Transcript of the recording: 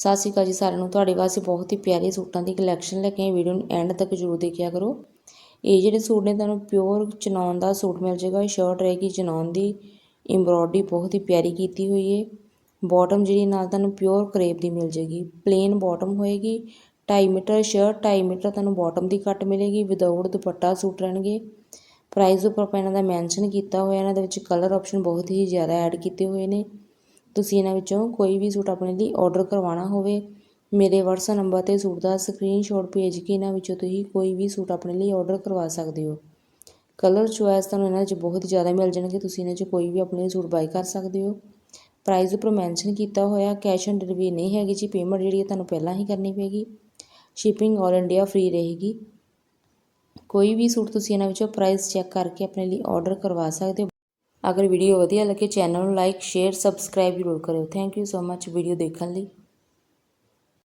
ਸਤਿ ਸ਼੍ਰੀ ਅਕਾਲ ਜੀ ਸਾਰਿਆਂ ਨੂੰ। ਤੁਹਾਡੇ ਵਾਸਤੇ ਬਹੁਤ ਹੀ ਪਿਆਰੇ ਸੂਟਾਂ ਦੀ ਕਲੈਕਸ਼ਨ ਲੈ ਕੇ ਆਏ। ਵੀਡੀਓ ਨੂੰ ਐਂਡ ਤੱਕ ਜ਼ਰੂਰ ਦੇਖਿਆ ਕਰੋ। ਇਹ ਜਿਹੜੇ ਸੂਟ ਨੇ, ਤੁਹਾਨੂੰ ਪਿਓਰ ਚਨੌਨ ਦਾ ਸੂਟ ਮਿਲ ਜਾਏਗਾ। ਸ਼ਰਟ ਰਹੇਗੀ ਚਨੌਨ ਦੀ। ਐਮਬ੍ਰੋਇਡਰੀ ਬਹੁਤ ਹੀ ਪਿਆਰੀ ਕੀਤੀ ਹੋਈ ਹੈ ਬਾਟਮ ਜਿਹੜੀ ਨਾਲ ਤੁਹਾਨੂੰ ਪਿਓਰ ਕਰੇਪ ਦੀ ਮਿਲ ਜਾਏਗੀ। ਪਲੇਨ ਬਾਟਮ ਹੋਏਗੀ। 2.5 ਮੀਟਰ ਸ਼ਰਟ 2.5 ਮੀਟਰ ਤੁਹਾਨੂੰ ਬਾਟਮ ਦੀ ਕੱਟ ਮਿਲੇਗੀ। ਵਿਦਆਊਟ ਦੁਪੱਟਾ ਸੂਟ ਰਹਿਣਗੇ। ਪ੍ਰਾਈਸ ਉੱਪਰ ਆਪਾਂ ਇਹਨਾਂ ਦਾ ਮੈਂਸ਼ਨ ਕੀਤਾ ਹੋਇਆ। ਇਹਨਾਂ ਦੇ ਵਿੱਚ ਕਲਰ ਆਪਸ਼ਨ ਬਹੁਤ ਹੀ ਜ਼ਿਆਦਾ ਐਡ ਕੀਤੇ ਹੋਏ ਨੇ। ਤੁਸੀਂ ਇਹਨਾਂ ਵਿੱਚੋਂ ਕੋਈ ਵੀ ਸੂਟ ਆਪਣੇ ਲਈ ਆਰਡਰ ਕਰਵਾਉਣਾ ਹੋਵੇ, ਮੇਰੇ WhatsApp ਨੰਬਰ ਤੇ ਸੂਟ ਦਾ ਸਕਰੀਨਸ਼ਾਟ ਭੇਜ ਕੇ ਇਹਨਾਂ ਵਿੱਚੋਂ ਤੁਸੀਂ ਕੋਈ ਵੀ ਸੂਟ ਆਪਣੇ ਲਈ ਆਰਡਰ ਕਰਵਾ ਸਕਦੇ ਹੋ। ਕਲਰ ਚੁਆਇਸ ਤੁਹਾਨੂੰ ਇਹਨਾਂ 'ਚ ਬਹੁਤ ਜ਼ਿਆਦਾ ਮਿਲ ਜਾਣਗੇ, ਤੁਸੀਂ ਇਹਨਾਂ 'ਚ ਕੋਈ ਵੀ ਆਪਣੇ ਲਈ ਸੂਟ ਬਾਈ ਕਰ ਸਕਦੇ ਹੋ। ਪ੍ਰਾਈਸ ਉੱਪਰ ਮੈਂਸ਼ਨ ਕੀਤਾ ਹੋਇਆ ਕੈਸ਼ ਔਨ ਡਿਲੀਵਰੀ ਨਹੀਂ ਹੈਗੀ ਜੀ ਪੇਮੈਂਟ ਜਿਹੜੀ ਹੈ ਤੁਹਾਨੂੰ ਪਹਿਲਾਂ ਹੀ ਕਰਨੀ ਪਏਗੀ। ਸ਼ਿਪਿੰਗ ਆਲ ਇੰਡੀਆ ਫ੍ਰੀ ਰਹੇਗੀ। ਕੋਈ ਵੀ ਸੂਟ ਤੁਸੀਂ ਇਹਨਾਂ ਵਿੱਚੋਂ ਪ੍ਰਾਈਸ ਚੈੱਕ ਕਰਕੇ ਆਪਣੇ ਲਈ ਆਰਡਰ ਕਰਵਾ ਸਕਦੇ ਹੋ। ਅਗਰ ਵੀਡੀਓ ਵਧੀਆ ਲੱਗੇ ਚੈਨਲ ਨੂੰ ਲਾਈਕ ਸ਼ੇਅਰ ਸਬਸਕ੍ਰਾਈਬ ਜ਼ਰੂਰ ਕਰਿਓ। Thank you so much video ਦੇਖਣ ਲਈ।